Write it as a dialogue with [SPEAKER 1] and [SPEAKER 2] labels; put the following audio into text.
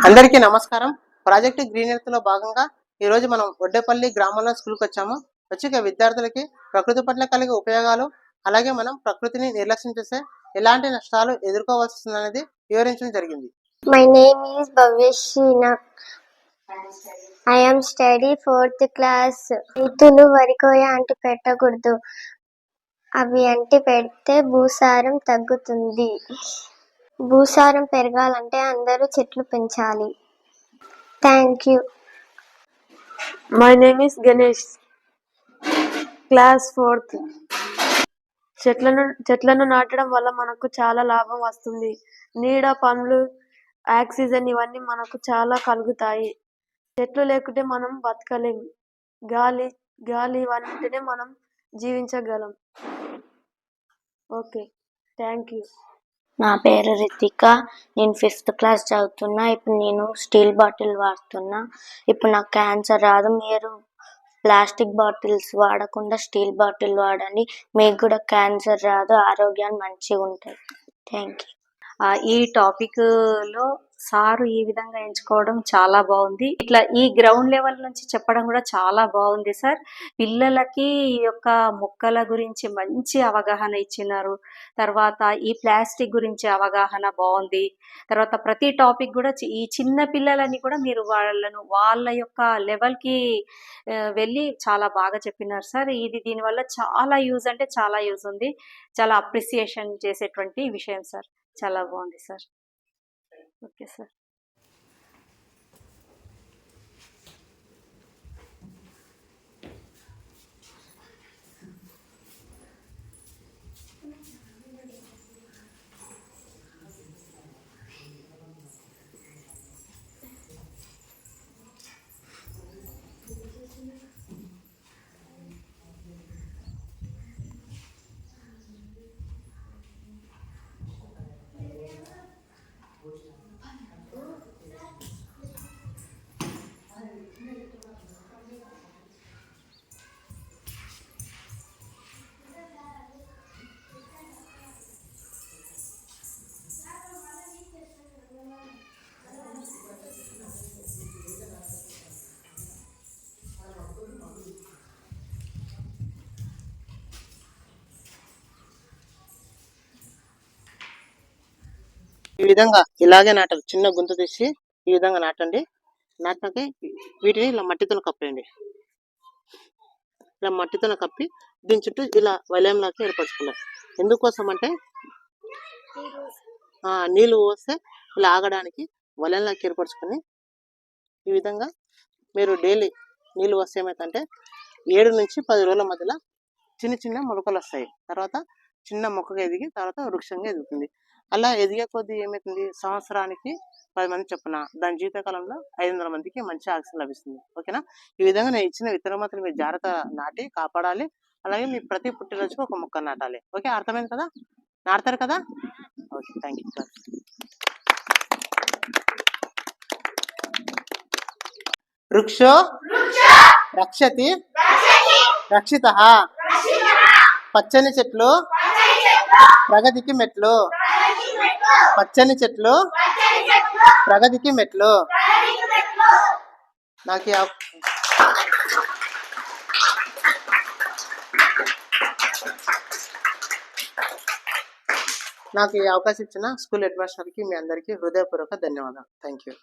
[SPEAKER 1] అందరికీ నమస్కారం. Project green ఎర్త్లో భాగంగా ఈ రోజు మనం ఒడ్డేపల్లి గ్రామంలో స్కూల్కి వచ్చాము. వచ్చి విద్యార్థులకి ప్రకృతి పట్ల కలిగే ఉపయోగాలు అలాగే మనం ప్రకృతిని నిర్లక్ష్యం చేస్తే ఎలాంటి నష్టాలు ఎదుర్కోవాల్సి వస్తుందనేది వివరించడం జరిగింది.
[SPEAKER 2] My name is Bhavyashina. I am study fourth class రైతులు వరికోయ అంటి పెట్టకూడదు. అవి అంటి పెడితే భూసారం తగ్గుతుంది. భూసారం పెరగాలంటే అందరూ చెట్లు పెంచాలి. Thank you.
[SPEAKER 3] My name is Ganesh class fourth చెట్లను చెట్లను నాటడం వల్ల మనకు చాలా లాభం వస్తుంది. నీడ పండ్లు ఆక్సిజన్ ఇవన్నీ మనకు చాలా కలుగుతాయి. చెట్లు లేకుంటే మనం బతకలేం. గాలి గాలి ఇవన్నింటినే మనం జీవించగలం. ఓకే థ్యాంక్ యూ
[SPEAKER 4] నా పేరు రితిక. నేను ఫిఫ్త్ క్లాస్ చదువుతున్నా. ఇప్పుడు నేను స్టీల్ బాటిల్ వాడుతున్నా. ఇప్పుడు నాకు క్యాన్సర్ రాదు. మీరు ప్లాస్టిక్ బాటిల్స్ వాడకుండా స్టీల్ బాటిల్ వాడండి. మీకు కూడా క్యాన్సర్ రాదు. ఆరోగ్యాన్ని మంచిగా ఉంటుంది థ్యాంక్ యూ
[SPEAKER 5] ఈ టాపిక్లో సారు ఈ విధంగా ఎంచుకోవడం చాలా బాగుంది. ఇట్లా ఈ గ్రౌండ్ లెవెల్ నుంచి చెప్పడం కూడా చాలా బాగుంది సార్. పిల్లలకి ఈ యొక్క మొక్కల గురించి మంచి అవగాహన ఇచ్చినారు. తర్వాత ఈ ప్లాస్టిక్ గురించి అవగాహన బాగుంది. తర్వాత ప్రతి టాపిక్ కూడా ఈ చిన్న పిల్లలని కూడా మీరు వాళ్ళను వాళ్ళ యొక్క లెవెల్కి వెళ్ళి చాలా బాగా చెప్పినారు సార్. ఇది దీనివల్ల చాలా యూజ్ అంటే చాలా యూజ్ ఉంది. చాలా అప్రిసియేషన్ చేసేటువంటి విషయం సార్. చాలా బాగుంది సార్. Okay sir.
[SPEAKER 1] ఈ విధంగా ఇలాగే నాటాలి చిన్న గుంత తీసి ఈ విధంగా నాటండి. నాటినాక వీటిని ఇలా మట్టితో కప్పేయండి. ఇలా మట్టితో కప్పి దీని చుట్టూ ఇలా వలయంలాగా ఏర్పరచుకున్నారు ఎందుకోసం అంటే నీళ్ళు పోస్తే ఇలా ఆగడానికి వలయంలాగా ఏర్పరచుకొని ఈ విధంగా మీరు డైలీ నీళ్ళు వస్తే ఏమైతే ఏడు నుంచి పది రోజుల మధ్యలో చిన్న చిన్న మొలకలు వస్తాయి. తర్వాత చిన్న మొక్కగా ఎదిగి తర్వాత వృక్షంగా ఎదుగుతుంది. అలా ఎదిగే కొద్దీ ఏమవుతుంది సంవత్సరానికి పది మంది చొప్పున దాని జీవితకాలంలో ఐదు వందల మందికి మంచి ఆక్సిజన్ లభిస్తుంది. ఓకేనా? ఈ విధంగా నేను ఇచ్చిన విత్తనం మాత్రం మీరు జాగ్రత్త నాటి కాపాడాలి. అలాగే మీ ప్రతి పుట్టినరోజుకు ఒక మొక్క నాటాలి. ఓకే? అర్థమైంది కదా? నాడతారు కదా? ఓకే. Thank you sir. వృక్షో? రక్షతి? రక్షిత? పచ్చని చెట్లు? ప్రగతికి మెట్లు? పచ్చని చెట్లు ప్రగతికి మెట్లు. నాకు నాకు ఈ అవకాశం ఇచ్చిన స్కూల్ హెడ్ మాస్టర్కి మీ అందరికీ హృదయపూర్వక ధన్యవాదాలు. Thank you